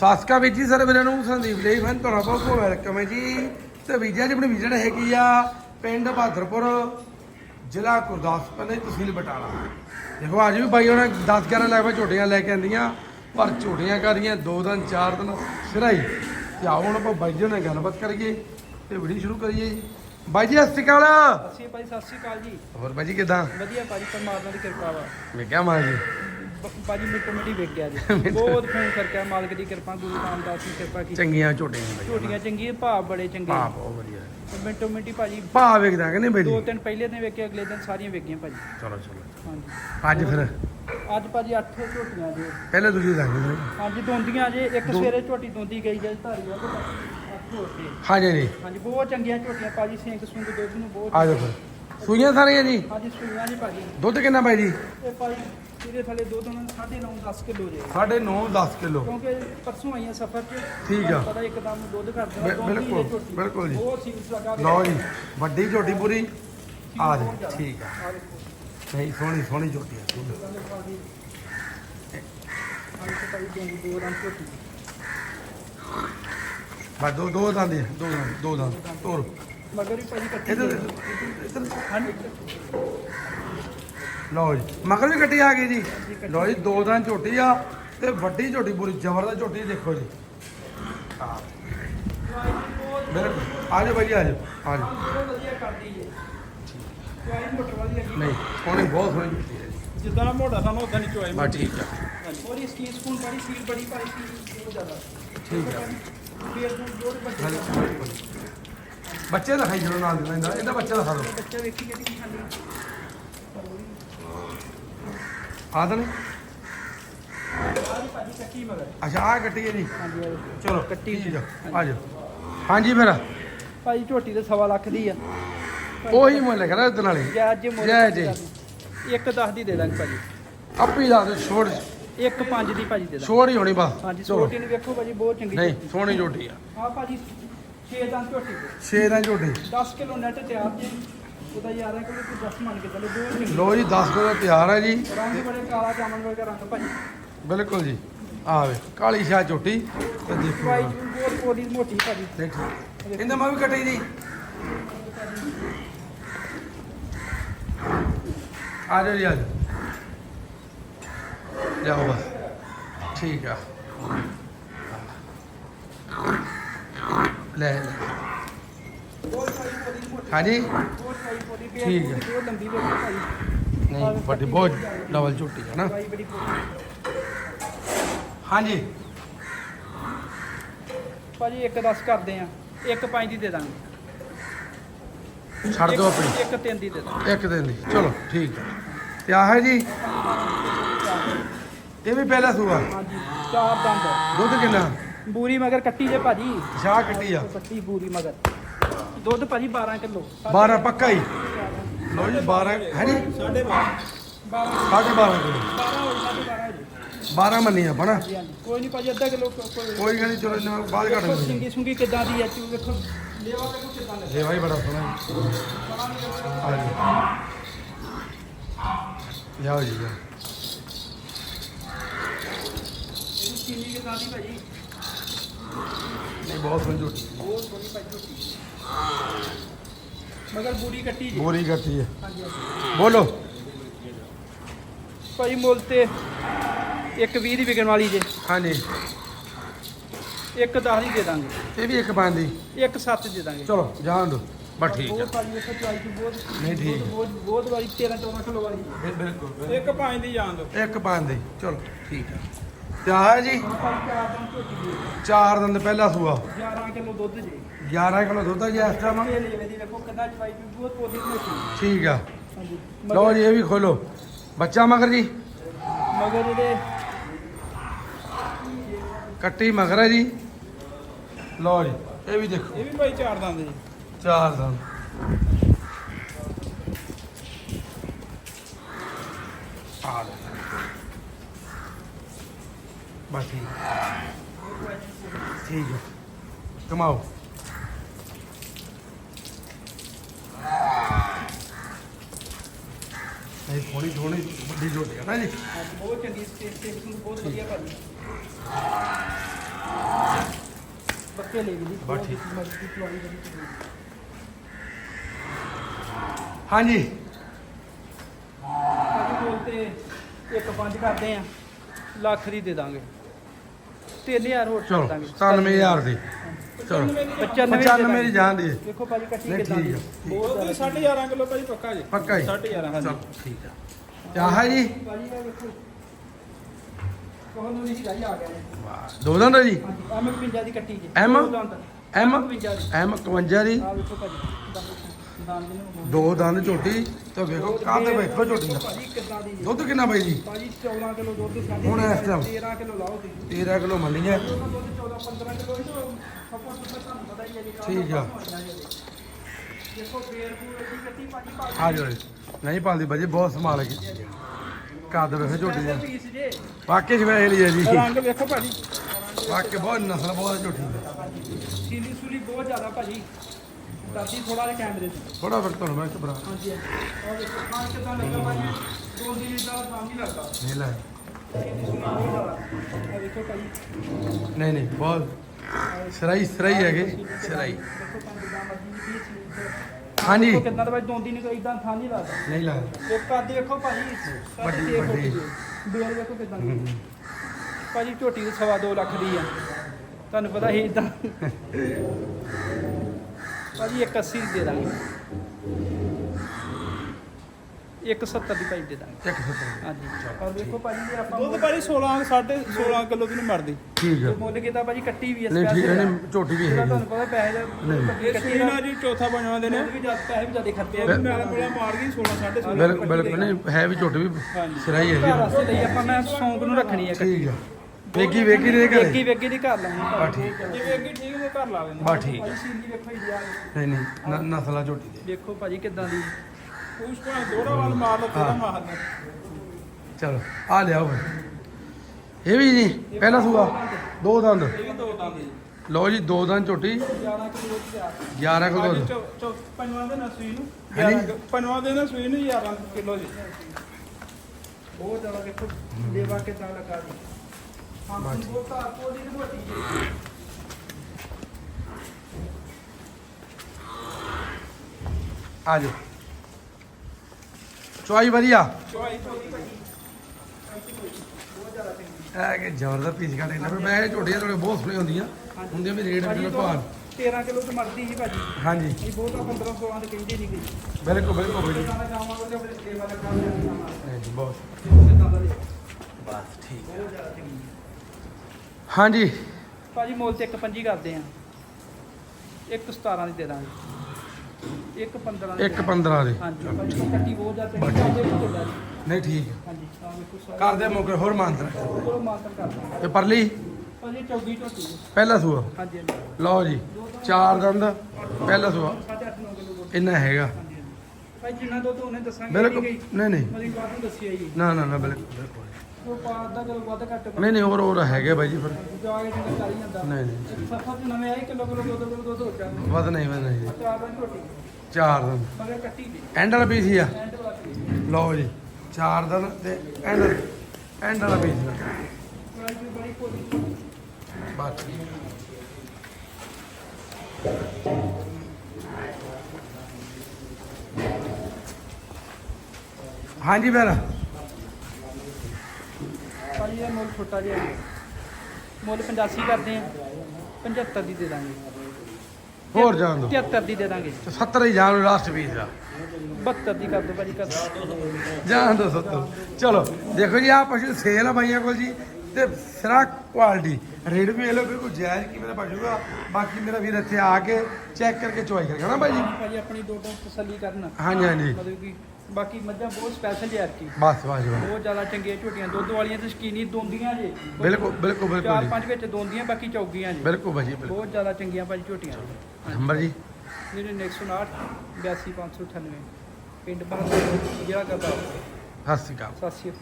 ਸਾਸਕਾ ਵਿੱਚ ਜੀ ਸਾਰੇ ਵੀਰਾਂ ਨੂੰ ਸੰਦੀਪ ਲਈ ਫਨ ਤੁਹਾਡਾ ਬਹੁਤ ਬਹੁਤ ਵੈਲਕਮ ਹੈ ਜੀ। ਤੇ ਵੀਜ਼ਾ ਜੀ ਆਪਣੀ ਵਿਜ਼ਿਟ ਹੈਗੀ ਆ ਪਿੰਡ ਬਹਾਦਰਪੁਰ ਜ਼ਿਲ੍ਹਾ ਗੁਰਦਾਸਪੁਰ ਦੇ ਤਹਿਸੀਲ ਬਟਾਲਾ। ਦੇਖੋ ਅੱਜ ਵੀ ਬਾਈ ਉਹਨਾਂ 10 11 ਲੈ ਕੇ ਝੋਟੀਆਂ ਲੈ ਕੇ ਆਂਦੀਆਂ ਪਰ ਝੋਟੀਆਂ ਕਰੀਆਂ ਦੋ ਦਿਨ ਚਾਰ ਦਿਨ ਸਿਰਾਈ ਤੇ ਆਓ ਹੁਣ ਆਪਾਂ ਬਾਈ ਜੀ ਨਾਲ ਗੱਲਬਾਤ ਕਰੀਏ ਤੇ ਵੀਡੀਓ ਸ਼ੁਰੂ ਕਰੀਏ ਜੀ। ਬਾਈ ਜੀ ਸਤਿ ਸ਼੍ਰੀ ਅਕਾਲ। ਅਸੀਂ ਭਾਈ ਸਤਿ ਸ਼੍ਰੀ ਅਕਾਲ ਜੀ। ਹੋਰ ਬਾਈ ਜੀ ਕਿਦਾਂ? ਵਧੀਆ ਭਾਜੀ ਪਰਮਾਤਮਾ ਦੀ ਕਿਰਪਾ ਵਾ। ਮੈਂ ਕਿਹਾ ਮਾਂ ਜੀ। ਬ- ਭਾਜੀ ਮਿੱਟੋ ਮਿੱਟੀ ਵੇਖ ਗਿਆ ਜੀ। ਬਹੁਤ ਫੋਨ ਕਰਕੇ ਮਾਲਕ ਦੀ ਕਿਰਪਾ ਗੁਰੂ ਰਾਮਦਾਸ ਦੀ ਕਿਰਪਾ ਕੀਤੀ। ਚੰਗੀਆਂ ਝੋਟੀਆਂ ਬਾਈ। ਝੋਟੀਆਂ ਚੰਗੀਆਂ ਭਾਅ ਬੜੇ ਚੰਗੇ। ਭਾ ਬਹੁਤ ਵਧੀਆ। ਤੇ ਮਿੰਟੋ ਮਿੱਟੀ ਭਾਜੀ ਭਾ ਵੇਖਦਾ ਕਿ ਨਹੀਂ ਬਾਈ ਦੋ ਤਿੰਨ ਪਹਿਲੇ ਦਿਨ ਵੇਖੇ ਅਗਲੇ ਦਿਨ ਸਾਰੀਆਂ ਵੇਖੀਆਂ ਭਾਜੀ। ਚਲੋ ਚਲੋ। ਹਾਂਜੀ। ਅੱਜ ਫਿਰ? ਅੱਜ ਭਾਜੀ 8 ਝੋਟੀਆਂ ਜੀ। ਪਹਿਲੇ ਦੂਜੀ ਦੱਸ ਹਾਂਜੀ ਦੋਂਦੀਆਂ ਜੇ। ਇੱਕ ਸਵੇਰੇ ਝੋਟੀ ਦੋਂਦੀ ਗਈ ਜੇ ਧਾਰੀ ਆ ਤੇ ਅੱਠ ਝੋਟੇ। ਹਾਂਜੀ ਜੀ ਹਾਂਜੀ ਬਹੁਤ ਚੰਗੀਆਂ ਝੋਟੀਆਂ ਭਾਜੀ ਸਿੰਘ ਸੁੰਗ ਦੁੱਧ ਨੂੰ ਬਹੁਤ ਆ ਜਾਓ ਫਿਰ। ਸੂਈਆਂ ਸਾਰੀਆਂ ਜੀ? ਹਾਂਜੀ ਸੂਈਆਂ ਜੀ ਭਾਜੀ। ਦੁੱਧ ਕਿੰਨਾ ਬਾਈ ਜੀ? ਇਹ ਭਾਜੀ ਇਹਦੇ ਥੱਲੇ ਦੁੱਧ ਉਹਨਾਂ ਨੂੰ 9.5 10 ਕਿਲੋ ਜੇ ਸਾਢੇ 9 10 ਕਿਲੋ ਕਿਉਂਕਿ ਪਰਸੋਂ ਆਈਆਂ ਸਫਰ 'ਚ ਠੀਕ ਆ। ਤੁਹਾਨੂੰ ਪਤਾ ਇੱਕਦਮ ਦੁੱਧ ਘੱਟ ਬਿ- ਬਿਲਕੁਲ, ਬਿਲਕੁਲ ਜੀ। ਬਹੁਤ ਸੀਸ ਲਗਾ ਕੇ ਲਓ ਜੀ ਵੱਡੀ ਝੋਟੀ ਪੂਰੀ ਆ ਜੀ ਬਹੁਤ ਜ਼ਿਆਦਾ। ਠੀਕ ਆ ਆਹ ਦੇਖੋ। ਨਹੀਂ ਸੋਹਣੀ ਸੋਹਣੀ ਝੋਟੀ ਆ ਆਹ ਦੇਖੋ ਭਾਈ ਦੋ- ਦੋ ਰੰਗ ਝੋਟੀ। ਬਸ ਦੋ ਦੋ ਦੰਦ ਹੀ ਆ, ਦੋ ਦੰਦ ਦੋ ਦੰਦ ਤੋਰ ਮਗਰ ਵੀ ਭਾਜੀ ਕੱਟੀ ਇਧਰ ਜੇ। ਇਧਰ ਹਾਂਜੀ ਲਓ ਜੀ ਮਗਰ ਵੀ ਕੱਟੀ ਆ ਗਈ ਜੀ। ਲਓ ਜੀ ਦੋ ਦੰਦ ਝੋਟੀ ਆ ਤੇ ਵੱਡੀ ਝੋਟੀ ਪੂਰੀ ਜ਼ਬਰਦਸਤ ਝੋਟੀ ਦੇਖੋ ਜੀ। ਆ ਜਾਓ ਬਾਈ ਜੀ, ਆ ਜਾਓ ਆ ਜਾਓ। ਬਹੁਤ ਵਧੀਆ ਕਰਦੀ ਜੇ ਚੁਆਈ ਮੋਟਰ ਵਾਲੀ ਹੈਗੀ ਨਹੀਂ ਸੋਹਣੀ ਬਹੁਤ ਸੋਹਣੀ ਝੋਟੀ ਹੈ ਜੀ। ਜਿੱਦਾਂ ਦਾ ਮੋਟਾ ਸਾਨੂੰ ਉਦਾਂ ਨਹੀਂ ਚੁਆਈ ਬਸ ਠੀਕ ਆ। ਉਹਦੀ ਸਕੀਨ ਸਕੂਨ ਬੜੀ ਸੀਲ ਬੜੀ ਭਾਈ ਜ਼ਿਆਦਾ। ਠੀਕ ਆ। ਫੇਰ ਨੂੰ ਜੋੜ ਬੱਚੇ ਦਾ ਖਾਈ ਜਦੋਂ ਨਾਲ ਦਿੰਦਾ ਇਹਦਾ ਬੱਚਾ ਦਿਖਾ ਦਿਓ। ਬੱਚਾ ਵੇਖੀ ਕਿਹੜੀ ਖਾਲੀ ਆ ਤਾਂ ਨਹੀਂ ਆਹ ਭਾਜੀ ਕੱਟੀ ਮਗਰ ਅੱਛਾ ਆ ਕੱਟੀ ਹੈ ਜੀ। ਚਲੋ ਕੱਟੀ ਠੀਕ ਆ ਜਾਓ। ਹਾਂਜੀ ਫਿਰ ਭਾਜੀ ਝੋਟੀ ਤੇ ਸਵਾ ਲੱਖ ਦੀ ਆ। ਉਹੀ ਮੁੱਲ ਕਰਾ ਉਹਦੇ ਨਾਲੇ ਜੈ ਜੇ ਮੁੱਲ ਜੈ ਜੀ। ਇੱਕ 10 ਦੀ ਦੇ ਦਾਂਗੇ ਭਾਜੀ ਆਪੀ ਲਾ ਦੇ ਛੋੜ। ਇੱਕ 5 ਦੀ ਭਾਜੀ ਦੇ ਛੋੜ ਹੀ ਹੋਣੀ ਬਾ। ਹਾਂਜੀ ਛੋਟੀ ਨੂੰ ਵੇਖੋ ਭਾਜੀ ਬਹੁਤ ਚੰਗੀ ਨਹੀਂ ਸੋਹਣੀ ਝੋਟੀ ਆ। ਆ ਭਾਜੀ 6 ਦੰਦ ਝੋਟੀ। ਛੇ ਦਾ ਝੋਟੀ। 10 ਕਿਲੋ ਨੈਟ ਤਿਆਰ। ਜੀ ਉਹਦਾ 11 ਕਿਲੋ ਤੂੰ 10 ਮੰਨ ਕੇ ਚੱਲੇ ਬਹੁਤ ਚੰਗੀ ਲੋ ਜੀ 10 ਕਿਲੋ ਤਿਆਰ ਹੈ ਜੀ। ਰੰਗ ਬੜੇ ਕਾਲਾ ਜਾਮਨ ਵਰਗਾ ਰੰਗ ਭਾਜੀ ਬਿਲਕੁਲ ਜੀ। ਆ ਵੇ ਕਾਲੀ ਸ਼ਾਹ ਝੋਟੀ ਤੇ ਦੇਖੋ ਭਾਈ ਬਹੁਤ ਕੋਡੀ ਮੋਟੀ ਭਾਜੀ। ਦੇਖੋ। ਇਹਦਾ ਮੈਂ ਵੀ ਕੱਟੀ ਜੀ। ਆ ਜਾਓ ਜੀ ਆ ਜਾਓ। ਲਿਆਓ ਬਸ। ਠੀਕ ਆ। ਲੈ ਲੈ। ਹਾਂਜੀ? ਬਹੁਤ ਭਾਈ ਠੀਕ ਹੈ। ਬਹੁਤ ਲੰਬੀ ਨਹੀਂ ਵੱਡੀ ਬਹੁਤ ਡਬਲ ਝੋਟੀ ਹੈ ਨਾ। ਭਾਈ ਬੜੀ ਹਾਂਜੀ। ਭਾਜੀ ਇੱਕ 10 ਕਰਦੇ ਆ ਇੱਕ 5 ਦੀ ਦੇ ਦਾਂਗੇ। ਛੱਡ ਦਿਓ ਆਪਣੀ। ਇੱਕ 3 ਦੀ ਦੇ ਦਾਂਗੇ। ਇੱਕ ਦਿਨ ਦੀ। ਚਲੋ ਠੀਕ ਹੈ। ਤੇ ਆਹ ਹੈ ਜੀ। ਇਹ ਵੀ ਪਹਿਲਾ ਸੂਆ। ਹਾਂਜੀ ਚਾਰ ਦੰਦ। ਦੁੱਧ ਕਿੰਨਾ? ਬੂਰੀ ਮਗਰ ਕੱਟੀ ਜੇ ਭਾਜੀ। ਸ਼ਾਹ ਕੱਟੀ ਆ। ਕੱਟੀ ਬੂਰੀ ਮਗਰ। ਦੁੱਧ ਭਾਜੀ 12 ਕਿਲੋ। 12 ਪੱਕਾ ਹੀ? ਲੋ ਜੀ 12 ਹੈ ਜੀ 12.5 12 ਸਾਢੇ 12 ਕਿਲੋ। 12 ਹੋ ਜਾਣਾ 12 ਹੋ ਜੀ 12 ਮੰਨੀਆਂ ਬਣਾ ਹਾਂਜੀ ਹਾਂਜੀ। ਕੋਈ ਨਹੀਂ ਭਾਜੀ ਅੱਧਾ ਕਿਲੋ ਕੋਈ ਕੋਈ ਗੱਲ ਨਹੀਂ ਚਲੋ ਇਹਨਾਂ ਬਾਅਦ ਘੱਟ ਮਿਲ ਸਿੰਗੀ ਸੁੰਗੀ ਕਿੱਦਾਂ ਦੀ ਹੈ ਚੂ ਵੇਖੋ ਲੇਵਾ ਵੇਖੋ ਕਿੱਦਾਂ ਦਾ ਜੇ ਭਾਈ ਬੜਾ ਸੋਹਣਾ ਆ ਜੀ ਲਿਆਓ ਜੀ। ਇਹਨੂੰ ਚੀਨੀ ਕਿੱਦਾਂ ਦੀ ਭਾਜੀ? ਨਹੀਂ ਬਹੁਤ ਸੋਹਣੀ ਝੋਟੀ। ਬਹੁਤ ਸੋਹਣੀ ਭਾਜੀ ਝੋਟੀ। ਮਗਰ ਬੂਰੀ ਕੱਟੀ ਜੀ। ਗੋਰੀ ਕੱਟੀ ਹੈ। ਹਾਂਜੀ ਹਾਂਜੀ ਬੋਲੋ। ਭਾਜੀ ਮੁੱਲ ਤੇ ਇੱਕ 20 ਦੀ ਵਿਕਣ ਵਾਲੀ ਜੇ। ਹਾਂਜੀ। ਇੱਕ 10 ਦੀ ਦੇ ਦਾਂਗੇ। ਇਹ ਵੀ ਇੱਕ ਬੰਦ ਦੀ। ਇੱਕ 7 ਦੇ ਦਾਂਗੇ। ਚਲੋ ਜਾਣ ਦੋ ਬਸ ਠੀਕ ਹੈ ਬਹੁਤ ਚੁਆਈ ਚ ਬਹੁਤ ਨਹੀਂ, ਠੀਕ ਹੈ। ਬਹੁਤ ਬਹੁਤ ਵਾਰੀ 13 14 ਕਿਲੋ ਵਾਲੀ ਬਿਲਕੁਲ ਇੱਕ 5 ਦੀ ਜਾਣ ਦੋ ਇੱਕ ਬੰਦ ਦੀ। ਚਲੋ। ਠੀਕ ਹੈ ਤੇ ਆਹ ਹੈ ਜੀ? ਚਾਰ ਦਿਨ ਪਹਿਲਾ ਸੂਆ। 11 ਕਿਲੋ ਦੁੱਧ ਜੀ। 11 ਕਿਲੋ ਦੁੱਧ ਆ ਜੀ ਇਸ ਟਾਈਮ ਇਹ ਲੇਵੇ ਦੀ ਵੇਖੋ ਕਿੰਨਾ ਚਵਾਈ ਵੀ ਬਹੁਤ ਪੋਦੀ ਮੋਟੀ ਠੀਕ ਆ। ਹਾਂਜੀ। ਲਓ ਜੀ ਇਹ ਵੀ ਖੋਲੋ। ਬੱਚਾ ਮਗਰ ਜੀ। ਮਗਰ ਇਹਦੇ ਕੱਟੀ ਮਗਰ ਹੈ ਜੀ। ਲਓ ਜੀ ਇਹ ਵੀ ਦੇਖੋ। ਇਹ ਵੀ ਭਾਈ ਚਾਰ ਦੰਦ ਜੀ। ਚਾਰ ਦੰਦ। ਬਸ ਠੀਕ। ਠੀਕ ਹੈ। ਕਮਾਓ। ਇਹ ਥੋੜੀ ਥੋੜੀ ਵੱਡੀ ਝੋਟੀ ਹੈ ਨਾ ਜੀ। ਹਾਂਜੀ ਬਹੁਤ ਚੰਗੀ ਸਟੇਟ ਤੇ ਬਹੁਤ ਵਧੀਆ ਭਾਜੀ। ਕੇ ਲੈ ਗਈ ਜੀ ਬਸ ਠੀਕ। ਮਰਜ਼ੀ ਚਵਾਈ ਬੜੀ ਚੰਗੀ। ਹਾਂਜੀ। ਭਾਜੀ ਬੋਲ ਤੇ ਇੱਕ ਪੰਜ ਕਰਦੇ ਆ ਲੱਖ ਦੀ ਦੇ ਦਾਂਗੇ। 3000 ਹੋਰ ਚਲੋ ਛੱਡ ਦਾਂਗੇ। 97000 ਦੀ। ਚਲੋ 95 95 ਦੀ ਜਾਣ ਦੀ। ਦੇਖੋ ਭਾਜੀ ਕੱਟੀ ਨਹੀਂ, ਕਿਦਾਂ ਦੀ। ਠੀਕ ਆ, ਬਹੁਤ ਉਹਦੀ ਜ਼ਿਆਦਾ 11.5 ਕਿਲੋ ਭਾਜੀ ਪੱਕਾ ਜੀ। ਪੱਕਾ ਹੀ 11.5 ਹਾਂਜੀ। ਚਲੋ ਠੀਕ ਆ। ਤੇ ਆਹ ਜੀ? ਭਾਜੀ ਇਹ ਵੇਖੋ। ਕੋਹਨ ਨੂੰ ਨਹੀਂ ਗਾਈ ਆ ਗਿਆ। ਨੇ ਵਾਹ ਦੋ ਦੰਦ ਆ ਜੀ? ਐਮ 55 ਦੀ ਕੱਟੀ ਜੀ। M? ਦੋ ਦੰਦ। M? 55 ਦੀ। ਐਮ 51 ਦੀ। ਆ ਵੇਖੋ ਭਾਜੀ ਨੇ ਉਹ ਦੋ ਦੰਦ ਝੋਟੀ ਤੇ ਵੇਖੋ ਕਾਹਦੇ ਵੇਖੋ ਕਿੱਦਾਂ ਦੀ ਦੁੱਧ ਕਿੰਨਾ ਬਾਈ ਜੀ? ਭਾਜੀ 14 ਕਿਲੋ ਦੁੱਧ ਸਾਡੇ ਹੁਣ ਇਸ time? 13 ਕਿਲੋ ਲਾਓ ਤੁਸੀਂ। 13 ਕਿਲੋ ਮੰਨੀਆਂ ਉਹਨਾਂ ਦੁੱਧ 14 15 ਕਿਲੋ ਹੀ ਤੋਂ ਸਪੋਰਟ ਤੁਸੀਂ ਤੁਹਾਨੂੰ ਪਤਾ ਹੀ ਹੈ ਜੀ ਕਾਹਦਾ ਠੀਕ ਆ। ਦੇਖੋ ਫੇਰ ਕੱਟੀ ਭਾਜੀ ਆ ਜਾਓ। ਨਹੀਂ ਪਾਲਦੀ ਬਾਜੀ ਬਹੁਤ ਸੰਭਾਲ ਗਈ ਕੱਦ ਵੇਖੋ ਝੋਟੀ ਦਾ ਵਾਕਈ ਜਿਵੇਂ ਇਹ ਲਈ ਹੈ ਜੀ। ਰੰਗ ਵੇਖੋ ਭਾਜੀ। ਵਾਕਈ ਬਹੁਤ ਨਸਲ ਬਹੁਤ ਝੋਟੀ। ਦੀ ਸੀਲੀ ਸੂਲੀ ਬਹੁਤ ਜ਼ਿਆਦਾ ਭਾਜੀ। ਥੋੜਾ ਜਿਹਾ ਕੈਮਰੇ 'ਚ ਥੋੜਾ ਫਿਰ ਤੁਹਾਨੂੰ ਮੈਂ ਘਬਰਾ ਹਾਂਜੀ ਦੇਖੋ ਖਾਣ ਕਿਦਾਂ ਲੱਗਾ ਭਾਜੀ ਦੋ ਦਿਨ ਦਾ ਨਹੀਂ ਲੈ। ਆ ਦੇਖੋ ਭਾਜੀ ਨਹੀਂ ਨਹੀਂ ਬਹੁਤ ਸਰਾਈ ਸਰਾਈ ਹੈਗੇ। ਸਰਾਈ। ਦੇਖੋ ਭਾਵੇਂ ਜਿੱਦਾਂ ਮਰਜ਼ੀ ਦੀ ਪੀਸ ਲਈ ਹਾਂਜੀ। ਦੇਖੋ ਕਿਦਾਂ ਦਾ ਭਾਜੀ ਦੋਂਦੀ ਨਹੀਂ ਕੋਈ ਇਦਾਂ ਥਾਂ ਨਹੀਂ ਲੱਗਦਾ ਨਹੀਂ ਲੱਗਦਾ ਇੱਕ ਕੱਦ ਵੇਖੋ ਭਾਜੀ ਵੱਡੀ- ਵੱਡੀ। ਵੱਡੀ। ਬੇਲ ਵੇਖੋ ਕਿਦਾਂ। ਭਾਜੀ ਝੋਟੀ ਦੇ ਸਵਾ ਦੋ ਲੱਖ ਦੀ ਆ। ਤੁਹਾਨੂੰ ਪਤਾ ਹੀ ਇਦਾਂ। ਭਾਜੀ 180 ਦੀ ਦੇ। ਦਾਂਗੇ 170 ਦੀ ਭਾਈ ਦੇ ਦਾਂਗੇ। ਇੱਕ ਸੱਤਰ ਹਾਂਜੀ। ਔਰ ਵੇਖੋ ਭਾਜੀ ਜੇ ਆਪਾਂ ਦੁੱਧ ਭਾਜੀ 16 ਸਾਢੇ 16 ਕਿਲੋ ਦੀ ਨਹੀਂ ਮਰਦੀ। ਠੀਕ ਹੈ ਮੁੱਲ ਕਿਤਾ ਭਾਜੀ ਕੱਟੀ ਵੀ ਹੈ ਨਹੀਂ ਠੀਕ ਹੈ। ਨਹੀਂ ਝੋਟੀ ਵੀ ਹੈਗੀ ਤੁਹਾਨੂੰ ਪਤਾ ਪੈਸੇ ਦਾ ਨਹੀਂ। ਕੱਟੀ ਨਾਲ ਜੀ ਚੌਥਾ ਬਣਵਾ ਦੇ ਨੇ। ਵੀ ਜ਼ਿਆਦਾ ਪੈਸੇ ਵੀ ਜ਼ਿਆਦਾ ਖਰਚੇ ਆ। ਮੇਰਾ ਮੇਰਾ ਮਾਰ ਗਈ 16 ਸਾਢੇ 16 ਬਿਲਕੁਲ ਬਿਲਕੁਲ ਨਹੀਂ ਹੈ ਵੀ ਝੋਟੀ ਵੀ ਹਾਂਜੀ। ਸਰਾਈ ਵਾਸਤੇ ਲਈ ਆਪਾਂ ਮੈਂ ਸੌਂਕ ਨੂੰ ਰੱਖਣੀ ਹੈ ਠੀਕ ਹੈ ਵੇਗੀ ਵੇਗੀ ਦੇ ਵੇਗੀ ਘਰੇ? ਵੇਗੀ ਦੀ ਘਰ ਲਾਉਣੀ ਬਸ ਠੀਕ। ਜਿਵੇਂ ਅੱਗੇ ਠੀਕ ਉਹ ਘਰ ਲਾ ਲੈਂਦੇ ਬਸ ਠੀਕ। ਭਾਜੀ ਸੀਲੀ ਵੇਖੋ ਹੀ ਆ ਨਹੀਂ ਨਹੀਂ ਨ- ਨਸਲਾ ਝੋਟੀ ਦੀ। ਦੇਖੋ ਭਾਜੀ ਕਿਦਾਂ ਦੀ। ਉਸ ਕੋਲ ਦੋੜਾ ਵਾਲ ਮਾਰ ਲਓ ਤੇਰਾ ਹਾਂ। ਮਾਰ ਦੇ ਚਲੋ ਆ ਲਿਆਓ ਫਿਰ। ਇਹ ਵੀ ਜੀ ਪਹਿਲਾ ਸੂਆ। ਦੋ ਦੰਦ। ਇਹ ਵੀ ਦੋ ਤਾਂ ਦੀ ਲਓ ਜੀ ਦੋ ਦੰਦ ਝੋਟੀ। 11 ਕਿਲੋ ਦੀ ਆ 11 ਕਿਲੋ ਅੱਜ ਦੁੱਧ ਚੌ ਚੌ ਪੰਜਵਾਂ ਦੇ ਨਾ ਸੂਈ ਨੂੰ। ਹਾਂਜੀ। 11 ਪੰਜਵਾਂ ਦੇ ਨਾ ਸੂਈ ਨੂੰ 11 ਕਿਲੋ ਜੀ। ਬਹੁਤ ਜ਼ਿਆਦਾ ਵੇਖੋ ਲੇਵਾ ਕਿਦਾਂ ਲੱਗਾ ਜੀ ਹਾਂ ਦੀ ਜੀ। ਆ ਜਾਓ। ਚੁਆਈ ਵਧੀਆ। ਚੌਈ ਚੌਈ ਭਾਜੀ ਬਹੁਤ ਜ਼ਿਆਦਾ ਚੰਗੀ ਇਹ ਕਿ ਜ਼ਬਰਦਸਤ ਪੀਸ ਕੱਟ ਕੇ ਮੈਂ ਇਹ ਝੋਟੀਆਂ ਥੋੜੇ ਬਹੁਤ ਸੋਹਣੀਆਂ ਹੁੰਦੀਆਂ। ਹੁੰਦੀਆਂ ਵੀ ਰੇਟ ਤੋਂ ਭਾਰ 13 ਕਿਲੋ ਤੇ ਮਰਦੀ ਸੀ ਭਾਜੀ। ਹਾਂਜੀ। ਇਹ ਬਹੁਤ ਆ 15 16 ਤੇ ਕਹਿੰਦੇ ਨਹੀਂ ਗਈ ਬਿਲਕੁਲ ਬਿਲਕੁਲ ਬਿਲਕੁਲ ਦਾ ਜਾਵਾਂਗੇ ਆਪਣੇ ਸੇਵਾ ਦਾ ਕੰਮ ਬਹੁਤ। ਦਾ ਦੇ। ਬਸ ਠੀਕ ਚੰਗੀ। ਹਾਂਜੀ। ਭਾਜੀ ਮੁੱਲ ਤੇ ਇੱਕ ਪੰਜੀ ਕਰਦੇ ਆ। ਇੱਕ 17 ਦੀ ਦੇ। ਦਾਂਗੇ ਇੱਕ 15 ਦੀ ਇੱਕ 15 ਦੇ। ਹਾਂਜੀ ਭਾਜੀ ਕੱਟੀ ਬਹੁਤ ਜ਼ਿਆਦਾ ਚੰਗੀ ਨਹੀਂ ਠੀਕ। ਹੈ। ਹਾਂਜੀ ਆ ਵੇਖੋ ਸਾਰੇ ਕਰਦੇ ਮੌਕੇ ਹੋਰ ਮਾਨਤਰ ਚਲੋ ਮਾਤਰ ਕਰਦਾ ਤੇ ਪਰਲੀ? ਭਾਜੀ ਚੌਗੀ ਝੋਟੀ। ਪਹਿਲਾ ਸੂਆ? ਹਾਂਜੀ ਲਓ ਜੀ ਚਾਰ ਦੰਦ ਪਹਿਲਾ ਸੂਆ। ਇੰਨਾ ਹੈਗਾ। ਭਾਈ ਜਿੰਨਾ ਦੁੱਧ ਉਹਨੇ ਦੱਸਾਂਗੇ ਬਿਲਕੁਲ। ਨਹੀਂ ਨਹੀਂ ਬਾਤ ਨੂੰ ਨਾ ਨਾ ਬਿਲਕੁਲ। ਉਹ ਪਾ ਅੱਧਾ ਕਿਲੋ ਵੱਧ ਘੱਟ ਨਹੀਂ ਨਹੀਂ ਹੋਰ ਹੋਰ ਹੈਗੇ ਬਾਈ ਜੀ ਫਿਰ। ਜਾ ਕੇ ਚੱਲ ਜਾਂਦਾ। ਨਹੀਂ ਨਹੀਂ। ਸਫਰ ਚ ਨਵੇਂ ਆਏ ਕਿਲੋ ਕਿਲੋ ਦੁੱਧ ਕਿਲੋ ਦੁੱਧ ਹੋ ਜਾਂਦਾ ਵੱਧ ਨਹੀਂ ਵੱਧ ਨਹੀਂ। ਚਾਰ ਦਿਨ ਝੋਟੀ ਚਾਰ ਦੰਦ ਮਗਰ ਕੱਟੀ ਦੀ ਐਂਡ ਵਾਲਾ ਪੀਸ ਹੀ ਆ। ਐਂਡ ਵਾਲਾ ਪੀਸ। ਲਓ ਜੀ ਚਾਰ ਦੰਦ ਤੇ ਐਂਡ ਐਂਡ ਵਾਲਾ ਪੀਸ ਦਾ ਪ੍ਰਾਈਸ ਵੀ ਬੜੀ ਕੋਲੀ ਬਸ। ਹਾਂਜੀ ਫਿਰ ਭਾਜੀ ਇਹ ਮੁੱਲ ਛੋਟਾ ਜਿਹਾ ਹੈ ਮੁੱਲ 85 ਕਰਦੇ ਆ 75 ਦੀ ਦੇ ਦਾਂਗੇ। ਹੋਰ ਜਾਣ ਦੋ। 73 ਦੀ ਦੇ ਦਾਂਗੇ। 70 ਹੀ ਜਾਣ ਲਾਸਟ ਪੀਸ ਦਾ 72 ਦੀ ਕਰ ਦੋ ਭਾਜੀ ਕਰ ਜਾਣ ਦੋ 70 ਚਲੋ ਦੇਖੋ ਜੀ ਆ ਪਸ਼ੂ ਸੇਲ ਆ ਬਾਈਆਂ ਕੋਲ ਜੀ। ਤੇ ਸਿਰਾ ਕੁਆਲਿਟੀ ਰੇਟ ਵੀ ਇਹ ਲੋ ਬਿਲਕੁਲ ਜਾਇਜ਼ ਕੀ ਮੇਰਾ ਪਸ਼ੂ ਆ। ਬਾਕੀ ਮੇਰਾ ਵੀਰ ਇੱਥੇ ਆ ਕੇ ਚੈੱਕ ਕਰਕੇ ਚੁਆਈ ਕਰੇਗਾ ਨਾ ਜੀ? ਭਾਜੀ ਆਪਣੀ ਦੋ ਦੋ ਤਸੱਲੀ ਕਰਨਾ। ਹਾਂਜੀ ਹਾਂਜੀ। ਮਤਲਬ ਕਿ ਬਾਕੀ ਮੱਝਾਂ ਬਹੁਤ ਸਪੈਸ਼ਲ ਯਾਰ ਕੀ ਬਸ ਬਸ ਬਸ। ਬਹੁਤ ਜ਼ਿਆਦਾ ਚੰਗੀਆਂ ਝੋਟੀਆਂ ਦੁੱਧ ਵਾਲੀਆਂ ਤੇ ਸ਼ਕੀਨੀ ਦੋਂਦੀਆਂ ਜੇ। ਬਿਲਕੁਲ ਬਿਲਕੁਲ ਬਿਲਕੁਲ ਚਾਰ ਜੀ। ਪੰਜ ਵਿੱਚ ਦੋਂਦੀਆਂ ਬਾਕੀ ਚੌਗੀਆਂ ਜੇ। ਬਿਲਕੁਲ ਭਾਜੀ ਬਿਲਕੁਲ। ਬਹੁਤ ਜ਼ਿਆਦਾ ਚੰਗੀਆਂ ਭਾਜੀ ਝੋਟੀਆਂ ਨੰਬਰ ਜੀ। ਜਿਹੜੇ 159 82598 ਪਿੰਡ ਬਾਹਰ ਜ਼ਿਲ੍ਹਾ ਕਰਦਾ ਸਤਿ ਸ਼੍ਰੀ ਅਕਾਲ। ਸਤਿ ਸ਼੍ਰੀ ਅਕਾਲ।